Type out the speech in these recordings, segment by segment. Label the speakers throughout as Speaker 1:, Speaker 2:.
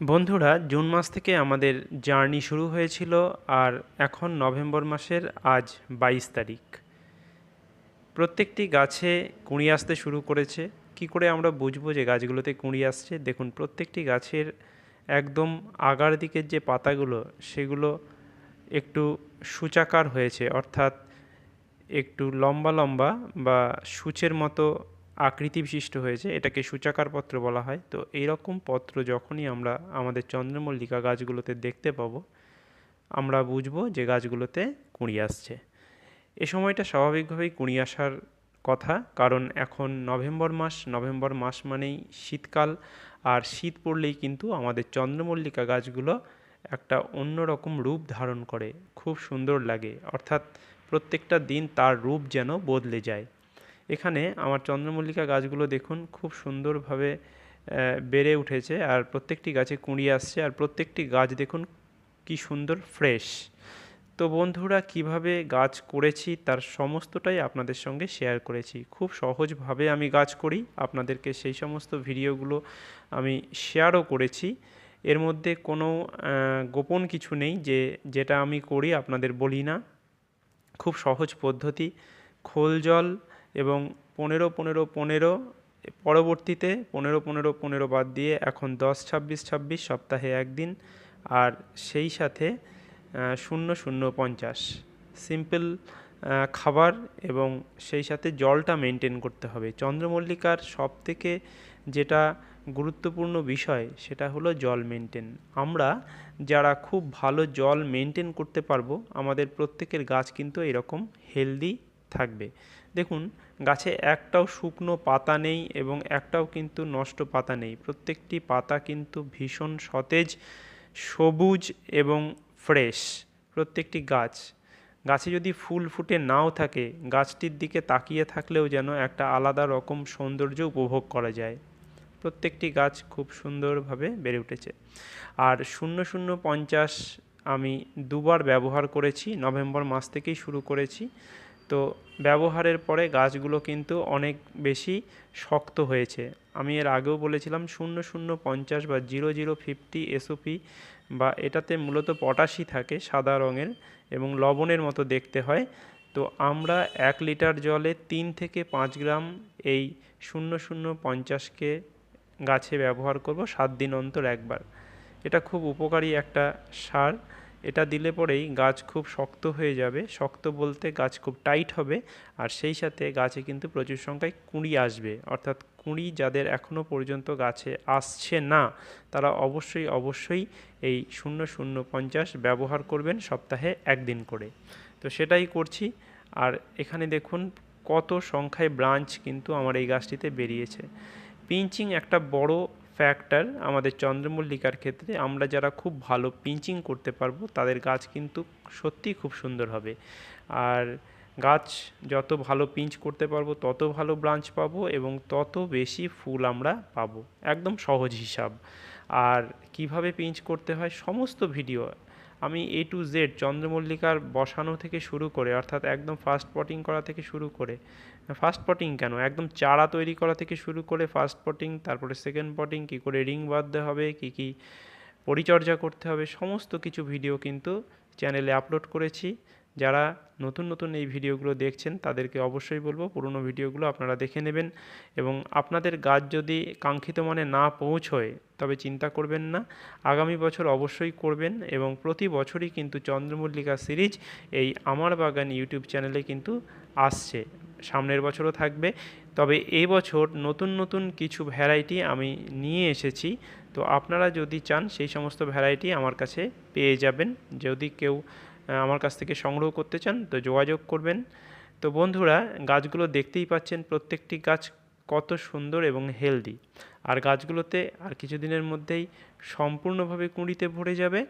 Speaker 1: বন্ধুরা, জুন মাস থেকে আমাদের জার্নি শুরু হয়েছিল আর এখন নভেম্বর মাসের আজ বাইশ তারিখ। প্রত্যেকটি গাছে কুঁড়ি আসতে শুরু করেছে। কি করে আমরা বুঝব যে গাছগুলোতে কুঁড়ি আসছে? দেখুন, প্রত্যেকটি গাছের একদম আগার দিকের যে পাতাগুলো, সেগুলো একটু সূচাকার হয়েছে। অর্থাৎ একটু লম্বা লম্বা বা সূচের মতো আকৃতি বিশিষ্ট হয়েছে, এটাকে সূচাকার পত্র বলা হয়। তো এইরকম পত্র যখনই আমরা আমাদের চন্দ্রমল্লিকা গাছগুলোতে দেখতে পাবো, আমরা বুঝব যে গাছগুলোতে কুঁড়ি আসছে। এ সময়টা স্বাভাবিকভাবেই কুঁড়ি আসার কথা, কারণ এখন নভেম্বর মাস নভেম্বর মাস মানেই শীতকাল, আর শীত পড়লেই কিন্তু আমাদের চন্দ্রমল্লিকা গাছগুলো একটা অন্যরকম রূপ ধারণ করে, খুব সুন্দর লাগে। অর্থাৎ প্রত্যেকটা দিন তার রূপ যেন বদলে যায়। এখানে আমার চন্দ্রমল্লিকা গাছগুলো দেখুন, খুব সুন্দরভাবে বেড়ে উঠেছে আর প্রত্যেকটি গাছে কুঁড়ি আসছে আর প্রত্যেকটি গাছ দেখুন কি সুন্দর ফ্রেশ। তো বন্ধুরা, কীভাবে গাছ করেছি তার সমস্তটাই আপনাদের সঙ্গে শেয়ার করেছি। খুব সহজভাবে আমি গাছ করি, আপনাদেরকে সেই সমস্ত ভিডিওগুলো আমি শেয়ারও করেছি। এর মধ্যে কোনো গোপন কিছু নেই যে যেটা আমি করি, আপনাদের বলি না। খুব সহজ পদ্ধতি, খোল জল এবং পনেরো পনেরো পনেরো, পরবর্তীতে পনেরো পনেরো পনেরো বাদ দিয়ে এখন দশ, ছাব্বিশ ছাব্বিশ সপ্তাহে একদিন আর সেই সাথে শূন্য শূন্য, পঞ্চাশ। সিম্পল খাবার এবং সেই সাথে জলটা মেনটেন করতে হবে। চন্দ্রমল্লিকার সব থেকে যেটা গুরুত্বপূর্ণ বিষয় সেটা হলো জল মেনটেন আমরা যারা খুব ভালো জল মেনটেন করতে পারব, আমাদের প্রত্যেকের গাছ কিন্তু এরকম হেলদি থাকবে। দেখুন, গাছে একটাও শুকনো পাতা নেই এবং একটাও কিন্তু নষ্ট পাতা নেই। প্রত্যেকটি পাতা কিন্তু ভীষণ সতেজ, সবুজ এবং ফ্রেশ প্রত্যেকটি গাছ। গাছে যদি ফুল ফুটে নাও থাকে, গাছটির দিকে তাকিয়ে থাকলেও যেন একটা আলাদা রকম সৌন্দর্য উপভোগ করা যায়। প্রত্যেকটি গাছ খুব সুন্দরভাবে বেড়ে উঠেছে। আর শূন্য শূন্য পঞ্চাশ আমি দুবার ব্যবহার করেছি, নভেম্বর মাস থেকেই শুরু করেছি। তো ব্যবহারের পরে গাছগুলো কিন্তু অনেক বেশি শক্ত হয়েছে। আমি এর আগেও বলেছিলাম শূন্য শূন্য পঞ্চাশ বা জিরো জিরো ফিফটি এসওপি বা এটাতে মূলত পটাশি থাকে সাদা রঙের এবং লবণের মতো দেখতে হয়। তো আমরা এক লিটার জলে তিন থেকে পাঁচ গ্রাম এই শূন্য শূন্য পঞ্চাশকে গাছে ব্যবহার করব সাত দিন অন্তর একবার। এটা খুব উপকারী একটা সার। এটা দিলে পরেই গাছ খুব শক্ত হয়ে যাবে। শক্ত বলতে গাছ খুব টাইট হবে আর সেই সাথে গাছে কিন্তু প্রচুর সংখ্যায় কুঁড়ি আসবে। অর্থাৎ কুঁড়ি যাদের এখনও পর্যন্ত গাছে আসছে না, তারা অবশ্যই অবশ্যই এই শূন্য শূন্য পঞ্চাশ ব্যবহার করবেন সপ্তাহে একদিন করে। তো সেটাই করছি। আর এখানে দেখুন কত সংখ্যায় ব্রাঞ্চ কিন্তু আমার এই গাছটিতে বেরিয়েছে। পিঞ্চিং একটা বড় ফ্যাক্টর আমাদের চন্দ্রমল্লিকার ক্ষেত্রে আমরা যারা খুব ভালো পিঞ্চিং করতে পারব, তাদের গাছ কিন্তু সত্যিই খুব সুন্দর হবে। আর গাছ যত ভালো পিঞ্চ করতে পারব, তত ভালো ব্রাঞ্চ পাবো এবং তত বেশি ফুল আমরা পাবো। একদম সহজ হিসাব। আর কীভাবে পিঞ্চ করতে হয়, সমস্ত ভিডিও আমি এ টু জেড চন্দ্রমল্লিকার বসানো থেকে শুরু করে, অর্থাৎ একদম ফার্স্ট পটিং করা থেকে শুরু করে ফার্স্ট পটিং কেন? একদম চারা তৈরি করা থেকে শুরু করে ফার্স্ট পটিং তারপরে সেকেন্ড পটিং কী করে রিং বাঁধতে হবে, কী কী পরিচর্যা করতে হবে, সমস্ত কিছু ভিডিও কিন্তু চ্যানেলে আপলোড করেছি। যারা নতুন নতুন এই ভিডিওগুলো দেখছেন, তাদেরকে অবশ্যই বলব পুরনো ভিডিওগুলো আপনারা দেখে নেবেন এবং আপনাদের গাছ যদি কাঙ্ক্ষিত মানে না পৌঁছয়, তবে চিন্তা করবেন না। আগামী বছর অবশ্যই করবেন এবং প্রতি বছরই কিন্তু চন্দ্রমল্লিকা সিরিজ এই আমার বাগান ইউটিউব চ্যানেলে কিন্তু আসছে। সামনের বছরও থাকবে। তবে এই বছর নতুন নতুন কিছু ভ্যারাইটি আমি নিয়ে এসেছি। তো আপনারা যদি চান, সেই সমস্ত ভ্যারাইটি আমার কাছে পেয়ে যাবেন। যদি কেউ আমার কাছ থেকে সংগ্রহ করতে চান, তো যোগাযোগ করবেন। তো বন্ধুরা, গাছগুলো দেখতেই পাচ্ছেন প্রত্যেকটি গাছ কত সুন্দর এবং হেলদি। আর গাছগুলোতে আর কিছুদিনের মধ্যেই সম্পূর্ণভাবে কুঁড়িতে ভরে যাবে।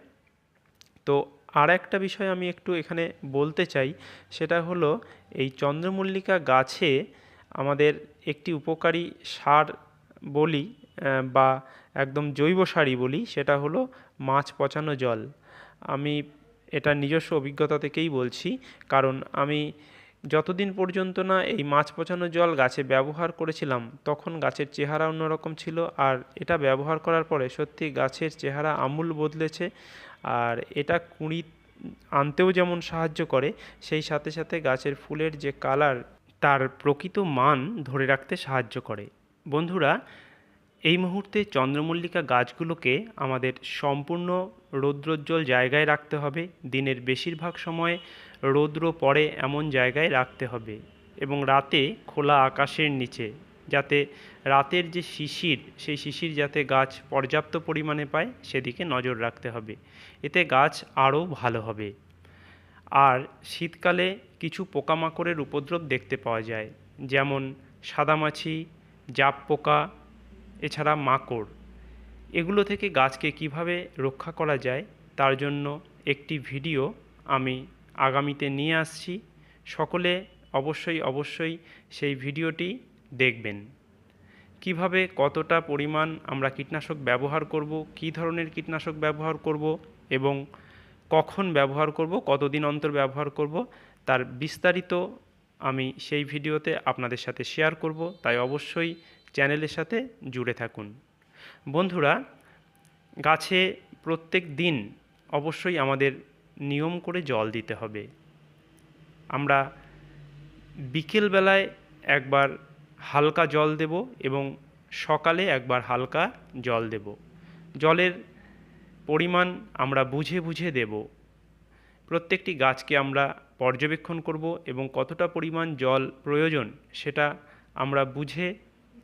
Speaker 1: তো আর একটা বিষয় আমি একটু এখানে বলতে চাই, সেটা হলো এই চন্দ্রমল্লিকা গাছে আমাদের একটি উপকারী সার বলি বা একদম জৈব সারই বলি, সেটা হলো মাছ পচানো জল। আমি এটা নিজস্ব অভিজ্ঞতা থেকেই বলছি। কারণ আমি যতদিন পর্যন্ত না এই মাছ পচানো জল গাছে ব্যবহার করেছিলাম, তখন গাছের চেহারা অন্যরকম ছিল। আর এটা ব্যবহার করার পরে সত্যি গাছের চেহারা আমূল বদলেছে। আর এটা কুঁড়ি আনতেও যেমন সাহায্য করে, সেই সাথে সাথে গাছের ফুলের যে কালার, তার প্রকৃত মান ধরে রাখতে সাহায্য করে। বন্ধুরা এই মুহূর্তে চন্দ্রমল্লিকা গাছগুলোকে আমাদের সম্পূর্ণ রৌদ্রোজ্জ্বল জায়গায় রাখতে হবে। দিনের বেশিরভাগ সময় রৌদ্র পড়ে এমন জায়গায় রাখতে হবে এবং রাতে খোলা আকাশের নিচে, যাতে রাতের যে শিশির, সেই শিশির যাতে গাছ পর্যাপ্ত পরিমাণে পায়, সেদিকে নজর রাখতে হবে। এতে গাছ আরও ভালো হবে। আর শীতকালে কিছু পোকামাকড়ের উপদ্রব দেখতে পাওয়া যায়, যেমন সাদামাছি জাপ পোকা এছাড়া মাকড়। এগুলো থেকে গাছকে কীভাবে রক্ষা করা যায় তার জন্য একটি ভিডিও আমি আগামীতে নিয়ে আসছি। সকলে অবশ্যই অবশ্যই সেই ভিডিওটি দেখবেন। কীভাবে কতটা পরিমাণ আমরা কীটনাশক ব্যবহার করব, কী ধরনের কীটনাশক ব্যবহার করব এবং কখন ব্যবহার করব, কতদিন অন্তর ব্যবহার করব, তার বিস্তারিত আমি সেই ভিডিওতে আপনাদের সাথে শেয়ার করব। তাই অবশ্যই চ্যানেলের সাথে জুড়ে থাকুন। বন্ধুরা, গাছে প্রত্যেক দিন অবশ্যই আমাদের নিয়ম করে জল দিতে হবে। আমরা বিকেলবেলায় একবার হালকা জল দেব এবং সকালে একবার হালকা জল দেব। জলের পরিমাণ আমরা বুঝে বুঝে দেব। প্রত্যেকটি গাছকে আমরা পর্যবেক্ষণ করব এবং কতটা পরিমাণ জল প্রয়োজন সেটা আমরা বুঝে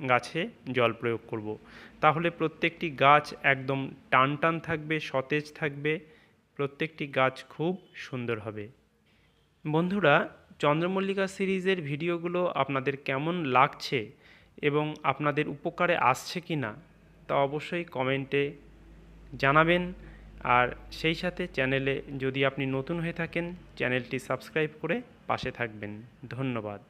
Speaker 1: গাছে জল প্রয়োগ করব। তাহলে প্রত্যেকটি গাছ একদম টান টান থাকবে, সতেজ থাকবে, প্রত্যেকটি গাছ খুব সুন্দর হবে। বন্ধুরা, চন্দ্রমল্লিকা সিরিজের ভিডিওগুলো আপনাদের কেমন লাগছে এবং আপনাদের উপকারে আসছে কি না তা অবশ্যই কমেন্টে জানাবেন। আর সেই সাথে চ্যানেলে যদি আপনি নতুন হয়ে থাকেন, চ্যানেলটি সাবস্ক্রাইব করে পাশে থাকবেন। ধন্যবাদ।